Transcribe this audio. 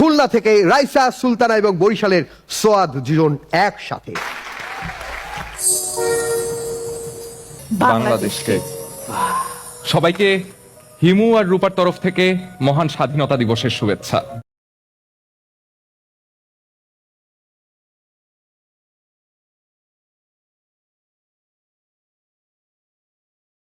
খুলনা থেকে রাইসা, সুলতানা এবং বরিশালের সোয়াদ দুজন একসাথে। বাংলাদেশকে। সবাইকে হিমু আর রূপার তরফ থেকে মহান স্বাধীনতা দিবসের শুভেচ্ছা।